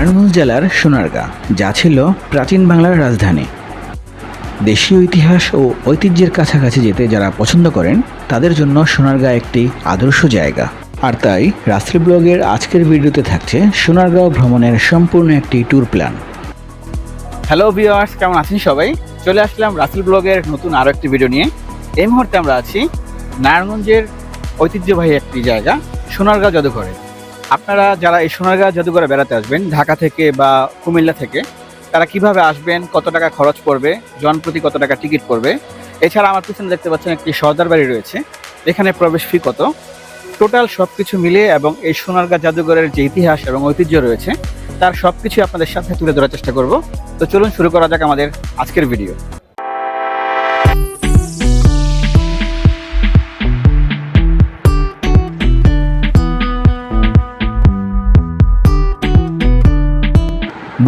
নারায়ণগঞ্জ জেলার সোনারগাঁ, যা ছিল প্রাচীন বাংলার রাজধানী। দেশীয় ইতিহাস ও ঐতিহ্যের কাছাকাছি যেতে যারা পছন্দ করেন, তাদের জন্য সোনারগাঁ একটি আদর্শ জায়গা। আর তাই রাস্ত্রী ব্লগের আজকের ভিডিওতে থাকছে সোনারগাঁও ভ্রমণের সম্পূর্ণ একটি ট্যুর প্ল্যান। হ্যালো ভিওয়ার্স কেমন আছেন সবাই? চলে আসলাম রাসেল ব্লগের নতুন আরও একটি ভিডিও নিয়ে। এই মুহূর্তে আমরা আছি নারায়ণগঞ্জের ঐতিহ্যবাহী একটি জায়গা, সোনারগাঁও জাদুঘরে আপনারা যারা এই সোনারগাঁও জাদুঘরে বেড়াতে আসবেন, ঢাকা থেকে বা কুমিল্লা থেকে, তারা কীভাবে আসবেন, কত টাকা খরচ পড়বে জনপ্রতি কত টাকা টিকিট পড়বে, এছাড়া আমার পিছনে দেখতে পাচ্ছেন একটি সর্দার বাড়ি রয়েছে, এখানে প্রবেশ ফি কত? টোটাল সব কিছু মিলিয়ে এবং এই সোনারগাঁ জাদুঘরের যে ইতিহাস এবং ঐতিহ্য রয়েছে, তার সব কিছু আপনাদের সাথে তুলে ধরার চেষ্টা করব। তো চলুন শুরু করা যাক আমাদের আজকের ভিডিও।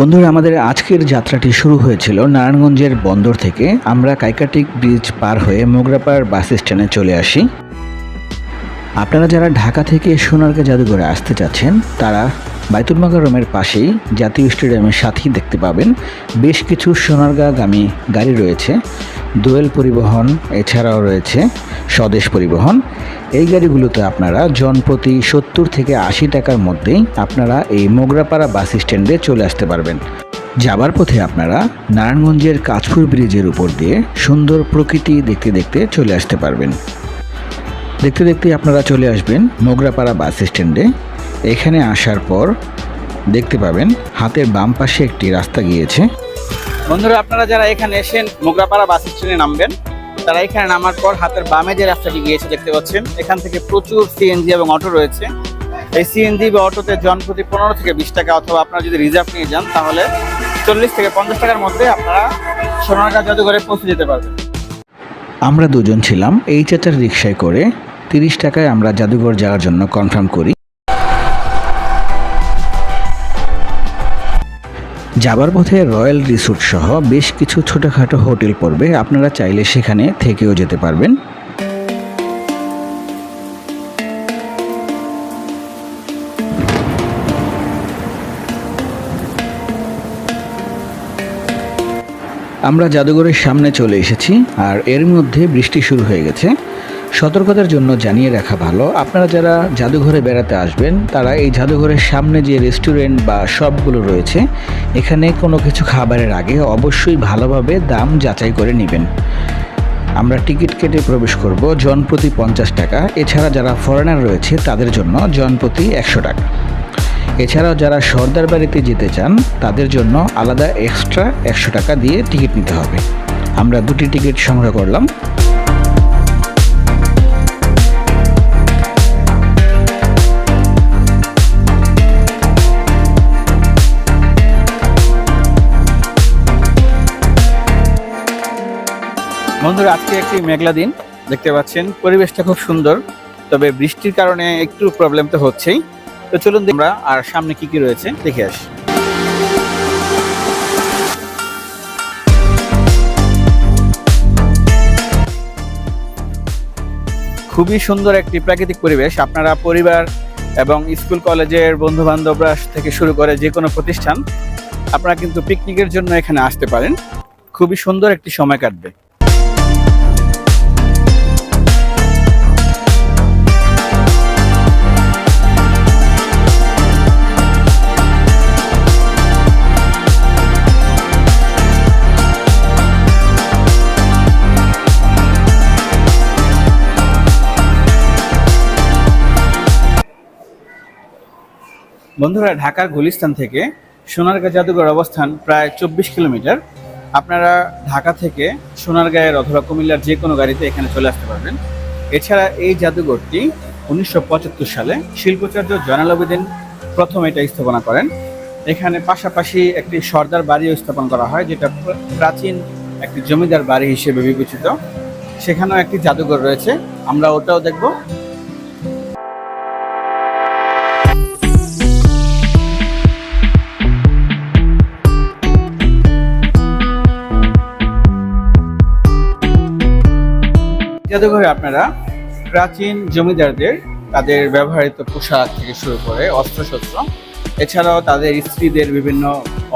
বন্ধুরা, আমাদের আজকের যাত্রাটি শুরু হয়েছিল নারায়ণগঞ্জের বন্দর থেকে। আমরা কাইকাটিক ব্রিজ পার হয়ে মোগরাপাড় বাস স্ট্যান্ডে চলে আসি। আপনারা যারা ঢাকা থেকে সোনারগাঁ জাদুঘরে আসতে চাচ্ছেন তারা বাইতুল মাকারমের পাশেই জাতীয় স্টেডিয়ামের সাথেই দেখতে পাবেন বেশ কিছু সোনারগাঁগামী গাড়ি রয়েছে। দোয়েল পরিবহন, এছাড়াও রয়েছে স্বদেশ পরিবহন এই গাড়িগুলোতে আপনারা জনপ্রতি সত্তর থেকে আশি টাকার মধ্যেই আপনারা এই মোগরাপাড়া বাস স্ট্যান্ডে চলে আসতে পারবেন। যাবার পথে আপনারা নারায়ণগঞ্জের কাঁচপুর ব্রিজের উপর দিয়ে সুন্দর প্রকৃতি দেখতে দেখতে চলে আসতে পারবেন। দেখতে দেখতে আপনারা চলে আসবেন মোগরাপাড়া বাস স্ট্যান্ডে। এখানে আসার পর দেখতে পাবেন হাতের বাম পাশে একটি রাস্তা গিয়েছে। বন্ধুরা, আপনারা যারা এখানে এসেন মোগরাপাড়া বাস স্ট্যান্ডে নামবেন তারা এখানে নামার পর হাতের বামে যে রাস্তাটি গিয়েছে দেখতে পাচ্ছেন, এখান থেকে প্রচুর সিএনজি এবং অটো রয়েছে। এই সিএনজি বা অটোতে জন প্রতি পনেরো থেকে বিশ টাকা অথবা আপনারা যদি রিজার্ভ নিয়ে যান, তাহলে চল্লিশ থেকে পঞ্চাশ টাকার মধ্যে আপনারা সোনারগাঁ জাদুঘরে পৌঁছে যেতে পারবেন। আমরা দুজন ছিলাম, এই চাচার রিক্সায় করে তিরিশ টাকায় আমরা জাদুঘর যাওয়ার জন্য কনফার্ম করি। যাবার পথে রয়্যাল রিসোর্ট সহ বেশ কিছু ছোটোখাটো হোটেল পড়বে। আপনারা চাইলে সেখানে থেকেও যেতে পারবেন। আমরা জাদুঘরের সামনে চলে এসেছি, আর এর মধ্যে বৃষ্টি শুরু হয়ে গেছে। সতর্কতার জন্য জানিয়ে রাখা ভালো। আপনারা যারা জাদুঘরে বেড়াতে আসবেন, তারা এই জাদুঘরের সামনে যে রেস্টুরেন্ট বা শপগুলো রয়েছে, এখানে কোনো কিছু খাবারের আগে অবশ্যই ভালোভাবে দাম যাচাই করে নেবেন। আমরা টিকিট কেটে প্রবেশ করব জনপ্রতি পঞ্চাশ টাকা। এছাড়া যারা ফরেনার রয়েছে, তাদের জন্য জনপ্রতি একশো টাকা। এছাড়াও যারা সর্দার বাড়িতে যেতে চান, তাদের জন্য আলাদা এক্সট্রা একশো টাকা দিয়ে টিকিট নিতে হবে। আমরা দুটি টিকিট সংগ্রহ করলাম। বন্ধুরা, আজকে একটি মেঘলা দিন, দেখতে পাচ্ছেন। পরিবেশটা খুব সুন্দর, তবে বৃষ্টির কারণে একটু প্রবলেম তো হচ্ছেই। তো চলুন আমরা, আর সামনে কি কি রয়েছে, দেখে আসি। খুবই সুন্দর একটি প্রাকৃতিক পরিবেশ। আপনারা পরিবার এবং স্কুল কলেজের বন্ধু বান্ধবরা থেকে শুরু করে যে কোনো প্রতিষ্ঠান, আপনারা কিন্তু পিকনিকের জন্য এখানে আসতে পারেন। খুবই সুন্দর একটি সময় কাটবে। বন্ধুরা ঢাকার গুলিস্তান থেকে সোনারগাঁ জাদুঘর অবস্থান প্রায় চব্বিশ কিলোমিটার। আপনারা ঢাকা থেকে সোনারগাঁয়ের অথবা কুমিল্লার যে কোনো গাড়িতে এখানে চলে আসতে পারবেন। এছাড়া এই জাদুঘরটি উনিশশো পঁচাত্তর সালে শিল্পাচার্য জয়নাল প্রথম এটা স্থাপনা করেন। এখানে পাশাপাশি একটি সর্দার বাড়িও স্থাপন করা হয়, যেটা প্র- প্রাচীন একটি জমিদার বাড়ি হিসেবে বিবেচিত। সেখানেও একটি জাদুঘর রয়েছে। আমরা ওটাও দেখব। জাদুঘরে আপনারা প্রাচীন জমিদারদের তাদের ব্যবহৃত পোশাক থেকে শুরু করে অস্ত্রশস্ত্র, এছাড়াও তাদের স্ত্রীদের বিভিন্ন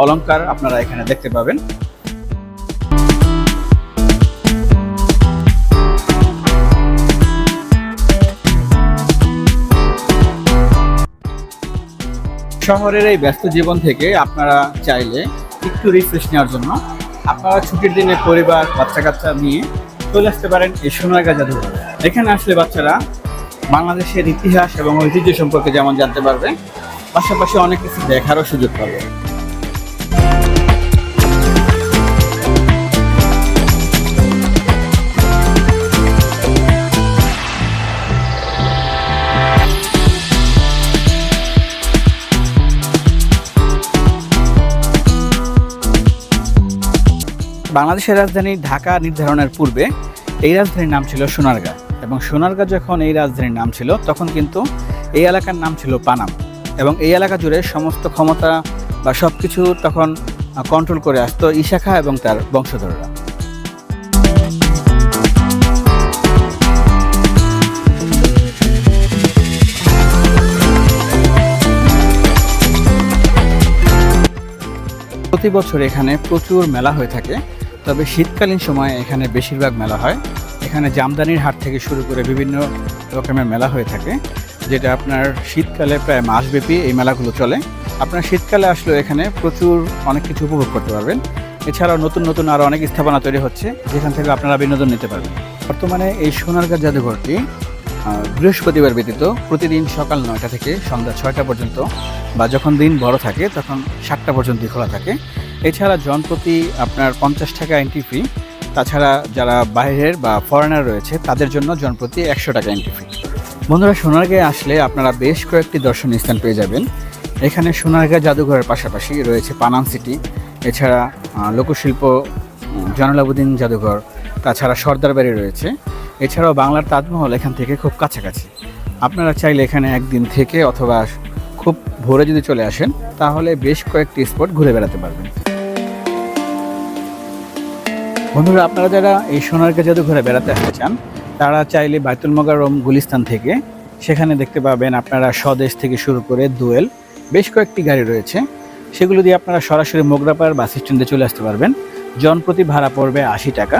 অলংকার আপনারা এখানে দেখতে পাবেন। শহরের এই ব্যস্ত জীবন থেকে আপনারা চাইলে একটু রিফ্রেশ নেওয়ার জন্য। আপনারা ছুটির দিনে পরিবার বাচ্চা কাচ্চা নিয়ে চলে আসতে পারেন এই সোনারগাঁ জাদুঘর। এখানে আসলে বাচ্চারা বাংলাদেশের ইতিহাস এবং ঐতিহ্য সম্পর্কে যেমন জানতে পারবে, পাশাপাশি অনেক কিছু দেখারও সুযোগ পাবে। বাংলাদেশের রাজধানী ঢাকা নির্ধারণের পূর্বে এই রাজধানীর নাম ছিল সোনারগাঁ এবং সোনারগাঁ যখন এই রাজধানীর নাম ছিল, তখন কিন্তু এই এলাকার নাম ছিল পানাম এবং এই এলাকা জুড়ে সমস্ত ক্ষমতা বা সব কিছু তখন কন্ট্রোল করে আসতো ইশাখা এবং তার বংশধররা। প্রতি বছর এখানে প্রচুর মেলা হয়ে থাকে। তবে শীতকালীন সময়ে এখানে বেশিরভাগ মেলা হয়। এখানে জামদানির হাট থেকে শুরু করে বিভিন্ন রকমের মেলা হয়ে থাকে, যেটা আপনার শীতকালে প্রায় মাসব্যাপী এই মেলাগুলো চলে। আপনার শীতকালে আসলেও এখানে প্রচুর অনেক কিছু উপভোগ করতে পারবেন। এছাড়াও নতুন নতুন আরও অনেক স্থাপনা তৈরি হচ্ছে, যেখান থেকে আপনারা বিনোদন নিতে পারবেন। বর্তমানে এই সোনারগাঁ জাদুঘরটি বৃহস্পতিবার ব্যতীত প্রতিদিন সকাল নয়টা থেকে সন্ধ্যা ছয়টা পর্যন্ত বা যখন দিন বড় থাকে তখন সাতটা পর্যন্ত খোলা থাকে। এছাড়া জনপ্রতি আপনার পঞ্চাশ টাকা এন্ট্রি ফি তাছাড়া যারা বাইরের বা ফরেনার রয়েছে তাদের জন্য জনপ্রতি একশো টাকা এন্ট্রি ফি বন্ধুরা সোনারগাঁয়ে আসলে আপনারা বেশ কয়েকটি দর্শনীয় স্থান পেয়ে যাবেন। এখানে সোনারগাঁ জাদুঘরের পাশাপাশি রয়েছে পানাম সিটি এছাড়া লোকশিল্প উম, জয়নুলাবুদ্দিন জাদুঘর তাছাড়া সর্দার বাড়ি রয়েছে। এছাড়াও বাংলার তাজমহল এখান থেকে খুব কাছাকাছি। আপনারা চাইলে এখানে একদিন থেকে অথবা খুব ভোরে যদি চলে আসেন তাহলে বেশ কয়েকটি স্পট ঘুরে বেড়াতে পারবেন। বন্ধুরা, আপনারা যারা এই সোনারগাঁ জাদুঘরে বেড়াতে আসতে চান, তারা চাইলে বাইতুল মোকাররম গুলিস্তান থেকে সেখানে দেখতে পাবেন আপনারা স্বদেশ থেকে শুরু করে দোয়েল, বেশ কয়েকটি গাড়ি রয়েছে। সেগুলো দিয়ে আপনারা সরাসরি মোগরাপাড় বাস স্ট্যান্ডে চলে আসতে পারবেন। জনপ্রতি ভাড়া পড়বে আশি টাকা।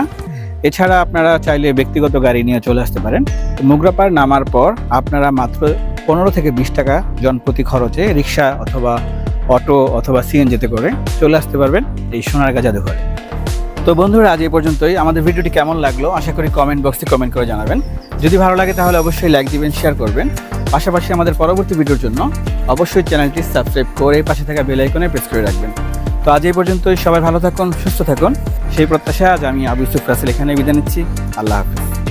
এছাড়া আপনারা চাইলে ব্যক্তিগত গাড়ি নিয়ে চলে আসতে পারেন। মোগরাপাড় নামার পর আপনারা মাত্র পনেরো থেকে বিশ টাকা জনপ্রতি খরচে রিক্সা অথবা অটো অথবা সিএনজিতে করে চলে আসতে পারবেন এই সোনারগাঁ জাদুঘরে। তো বন্ধুরা, আজ এই পর্যন্তই। আমাদের ভিডিওটি কেমন লাগল আশা করি কমেন্ট বক্সে কমেন্ট করে জানাবেন। যদি ভালো লাগে তাহলে অবশ্যই লাইক দিবেন শেয়ার করবেন। পাশাপাশি আমাদের পরবর্তী ভিডিওর জন্য অবশ্যই চ্যানেলটি সাবস্ক্রাইব করে পাশে থাকা বেল আইকনে প্রেস করে রাখবেন। তো আজ এই পর্যন্তই, সবাই ভালো থাকুন, সুস্থ থাকুন। সেই প্রত্যাশা আজ আমি আবু ইউসুফ রাসেল এখানে বিদায় নিচ্ছি। আল্লাহ হাফিজ।